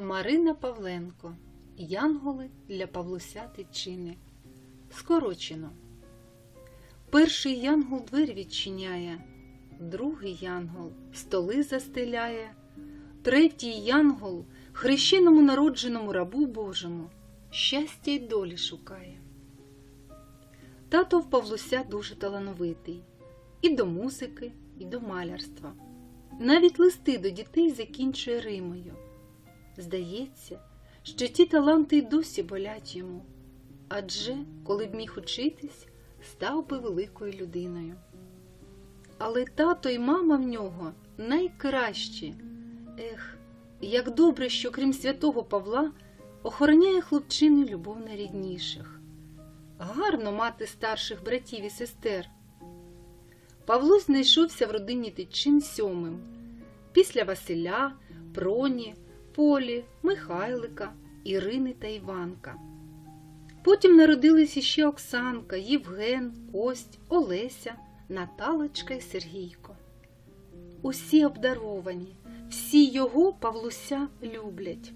Марина Павленко. Янголи для Павлуся Тичини. Скорочено. Перший янгол двері відчиняє, другий янгол столи застеляє, третій янгол хрещеному народженому рабу Божому щастя й долі шукає. Тато в Павлуся дуже талановитий і до музики, і до малярства. Навіть листи до дітей закінчує римою. Здається, що ті таланти й досі болять йому, адже, коли б міг учитись, став би великою людиною. Але тато й мама в нього найкращі. Ех, як добре, що крім святого Павла охороняє хлопчину любов найрідніших. Гарно мати старших братів і сестер. Павло знайшовся в родині Тичин сьомим, після Василя, Проні, Полі, Михайлика, Ірини та Іванка. Потім народились іще Оксанка, Євген, Кость, Олеся, Наталочка і Сергійко. Усі обдаровані, всі його Павлуся люблять.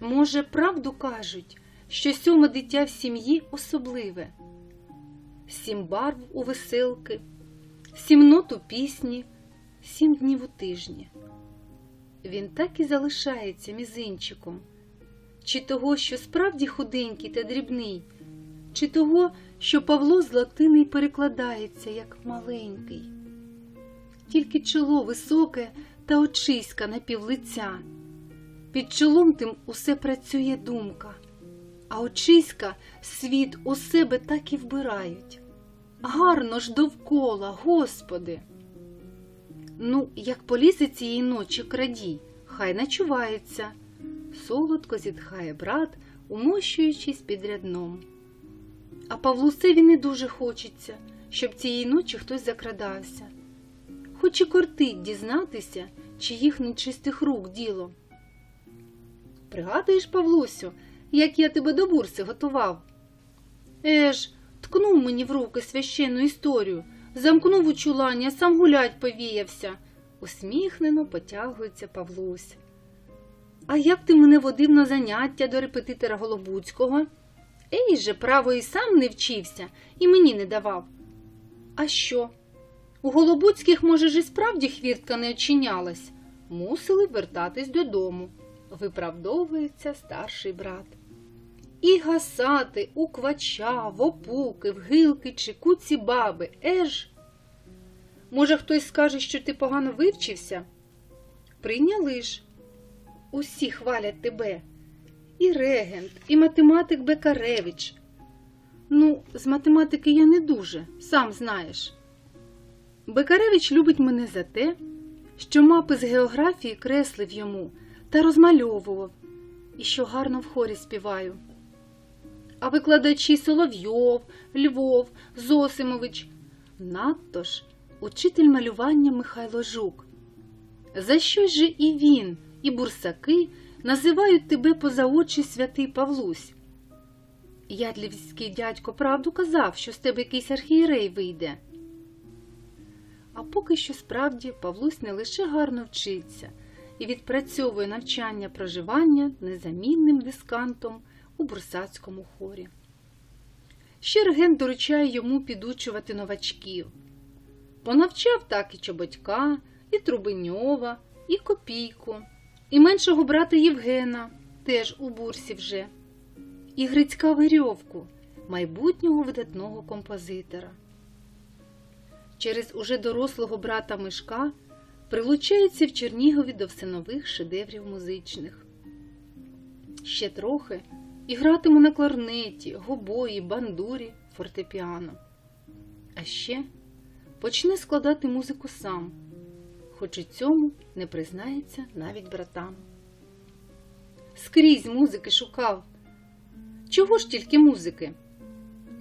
Може, правду кажуть, що сьоме дитя в сім'ї особливе, сім барв у веселки, сім нот у пісні, сім днів у тижні. Він так і залишається мізинчиком, чи того, що справді худенький та дрібний, чи того, що Павло з латини перекладається як маленький. Тільки чоло високе та очиська на півлиця. Під чолом тим усе працює думка, а очиська світ у себе так і вбирають. Гарно ж довкола, Господи. Ну, як полізе цієї ночі крадій, хай начувається. Солодко зітхає брат, умощуючись під рядном. А Павлусеві не дуже хочеться, щоб цієї ночі хтось закрадався. Хоч і кортить дізнатися, чи їх нечистих рук діло. Пригадуєш, Павлусю, як я тебе до бурси готував? Еж, ткнув мені в руки священну історію, замкнув у чулані, а сам гулять повіявся. Усміхнено потягується Павлусь. А як ти мене водив на заняття до репетитора Голобуцького? Ей же, право, і сам не вчився, і мені не давав. А що? У Голобуцьких, може, ж і справді хвіртка не очинялась. Мусили вертатись додому, виправдовується старший брат. І гасати у квача, в опуки, в гилки чи куці баби, еж. Може, хтось скаже, що ти погано вивчився? Прийняли ж. Усі хвалять тебе. І регент, і математик Бекаревич. Ну, з математики я не дуже, сам знаєш. Бекаревич любить мене за те, що мапи з географії креслив йому та розмальовував, і що гарно в хорі співаю. А викладачі Соловйов, Львов, Зосимович, надто ж учитель малювання Михайло Жук. За що ж і він, і бурсаки називають тебе поза очі святий Павлусь? Ядлівський дядько правду казав, що з тебе якийсь архієрей вийде. А поки що справді Павлусь не лише гарно вчиться і відпрацьовує навчання проживання незамінним дискантом у бурсацькому хорі. Ще регент доручає йому підучувати новачків. Понавчав так і Чоботька, і Трубиньова, і Копійку, і меншого брата Євгена, теж у бурсі вже, і Грицька Вирьовку, майбутнього видатного композитора. Через уже дорослого брата Мишка прилучається в Чернігові до всенових шедеврів музичних. Ще трохи і гратиму на кларнеті, гобої, бандурі, фортепіано. А ще почне складати музику сам, хоч і цьому не признається навіть братам. Скрізь музики шукав. Чого ж тільки музики?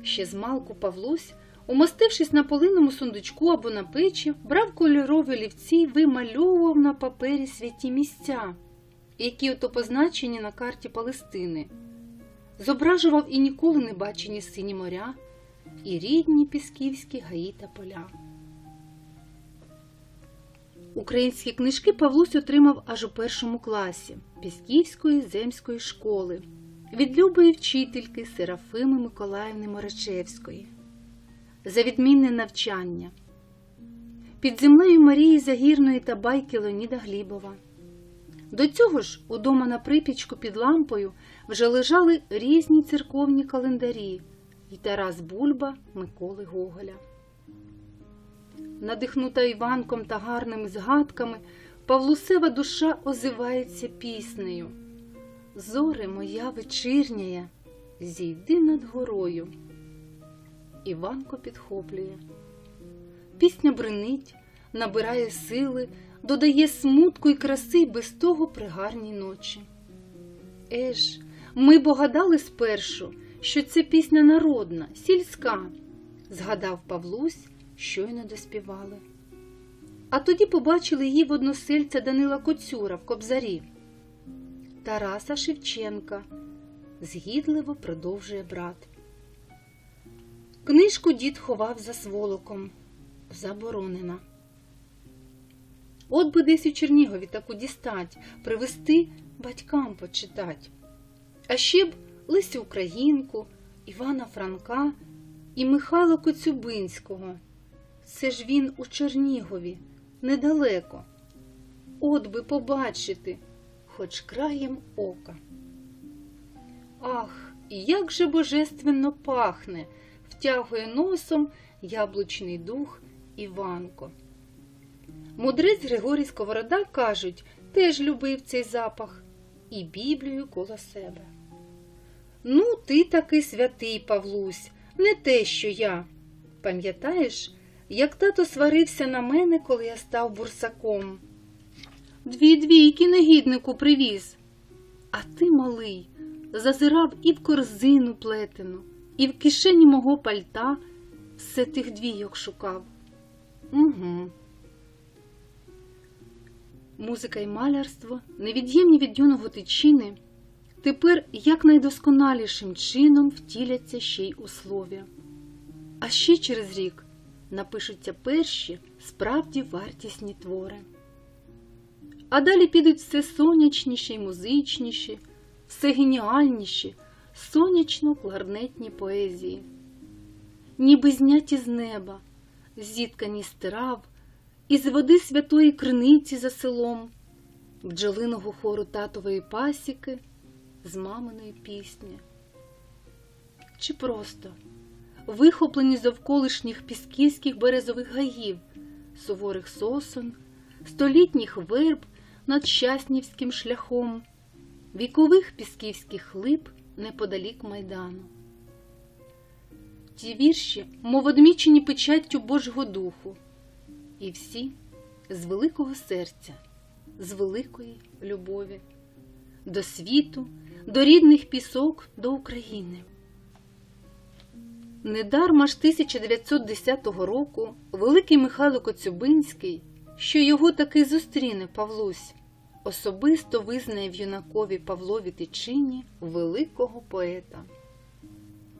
Ще змалку Павлусь, умостившись на полинному сундучку або на печі, брав кольорові олівці й вимальовував на папері святі місця, які ото позначені на карті Палестини, зображував і ніколи не бачені сині моря, і рідні пісківські гаї та поля. Українські книжки Павлусь отримав аж у першому класі. Пісківської земської школи від любої вчительки Серафими Миколаївни Морачевської. За відмінне навчання. Під землею Марії Загірної та байки Леоніда Глібова. До цього ж удома на припічку під лампою вже лежали різні церковні календарі і Тарас Бульба Миколи Гоголя. Надихнута Іванком та гарними згадками, Павлусева душа озивається піснею. Зоре моя вечірняя, зійди над горою. Іванко підхоплює. Пісня бринить, набирає сили, додає смутку й краси без того при гарній ночі. Еж, ми б гадали спершу, що це пісня народна, сільська, згадав Павлусь, щойно доспівали. А тоді побачили її в односельця Данила Коцюра в Кобзарі. Тараса Шевченка, згідливо продовжує брат. Книжку дід ховав за сволоком. Заборонена. От би десь у Чернігові таку дістать, привезти батькам почитать. А ще б Лисю Українку, Івана Франка і Михайла Коцюбинського. Це ж він у Чернігові, недалеко. От би побачити, хоч краєм ока. Ах, як же божественно пахне, втягує носом яблучний дух Іванко. Мудрець Григорій Сковорода, кажуть, теж любив цей запах і Біблію коло себе. Ну, ти таки святий, Павлусь, не те, що я. Пам'ятаєш, як тато сварився на мене, коли я став бурсаком? Дві двійки негіднику привіз. А ти, малий, зазирав і в корзину плетену, і в кишені мого пальта все тих двійок шукав. Угу. Музика і малярство, невід'ємні від юного тичини, тепер якнайдосконалішим чином втіляться ще й у слові. А ще через рік напишуться перші справді вартісні твори. А далі підуть все сонячніші й музичніші, все геніальніші, сонячно-кларнетні поезії, ніби зняті з неба, зіткані з трав, із води святої криниці за селом, бджолиного хору татової пасіки, з маминої пісні. Чи просто вихоплені з довколишніх пісківських березових гаїв, суворих сосон, столітніх верб над щаснівським шляхом, вікових пісківських лип неподалік майдану. Ті вірші, мов одмічені печаттю Божого Духу, і всі з великого серця, з великої любові, до світу, до рідних пісок, до України. Недарма ж 1910 року великий Михайло Коцюбинський, що його таки зустріне Павлусь, особисто визнає в юнакові Павлові Тичині великого поета.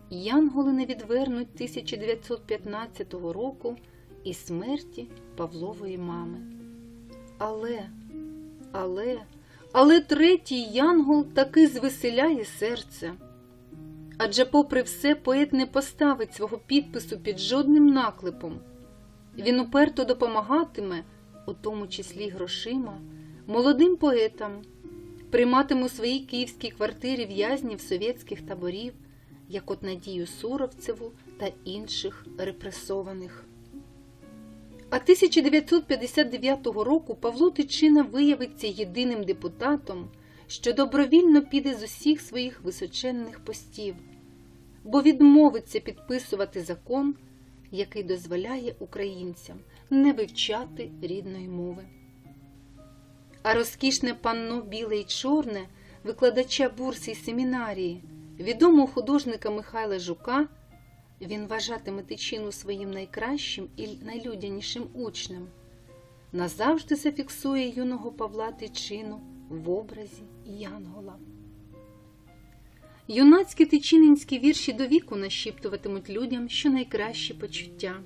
Янголи не відвернуть 1915 року і смерті Павлової мами. Але, але, але третій янгол таки звеселяє серце. Адже, попри все, поет не поставить свого підпису під жодним наклепом. Він уперто допомагатиме, у тому числі грошима, молодим поетам, прийматиме у своїй київській квартирі в'язнів совєтських таборів, як от Надію Суровцеву та інших репресованих. А 1959 року Павло Тичина виявиться єдиним депутатом, що добровільно піде з усіх своїх височенних постів, бо відмовиться підписувати закон, який дозволяє українцям не вивчати рідної мови. А розкішне панно біле й чорне, викладача бурси й семінарії, відомого художника Михайла Жука, він вважатиме тичину своїм найкращим і найлюдянішим учнем, назавжди зафіксує юного Павла Тичину в образі Янгола. Юнацькі тичининські вірші до віку нашіптуватимуть людям що найкращі почуття.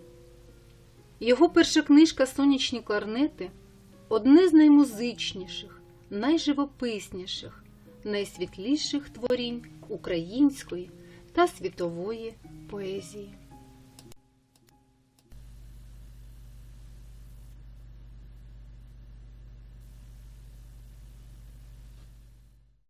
Його перша книжка Сонячні кларнети одне з наймузичніших, найживописніших, найсвітліших творінь української та світової поезії.